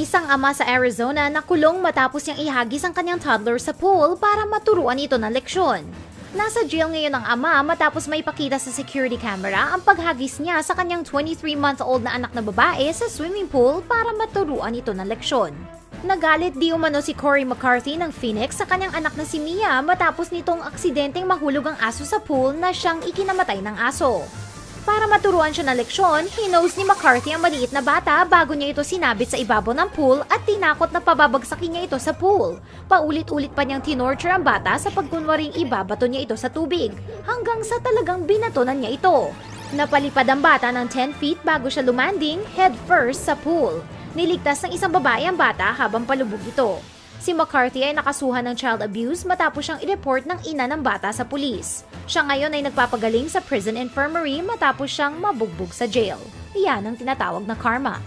Isang ama sa Arizona na kulong matapos niyang ihagis ang kanyang toddler sa pool para maturuan ito ng leksyon. Nasa jail ngayon ang ama matapos may pakita sa security camera ang paghagis niya sa kanyang 23-month-old na anak na babae sa swimming pool para maturuan ito ng leksyon. Nagalit di umano si Corey McCarthy ng Phoenix sa kanyang anak na si Mia matapos nitong aksidenteng mahulog ang aso sa pool na siyang ikinamatay ng aso. Para maturuan siya ng leksyon, hinose ni McCarthy ang maliit na bata bago niya ito sinabit sa ibabaw ng pool at tinakot na pababagsakin niya ito sa pool. Paulit-ulit pa niyang tinorture ang bata sa pagkunwaring ibabato niya ito sa tubig, hanggang sa talagang binatonan niya ito. Napalipad ang bata ng 10 feet bago siya lumanding head first sa pool. Niligtas ng isang babae ang bata habang palubog ito. Si McCarthy ay nakasuhan ng child abuse matapos siyang i-report ng ina ng bata sa pulis. Siya ngayon ay nagpapagaling sa prison infirmary matapos siyang mabugbog sa jail. Iyan ang tinatawag na karma.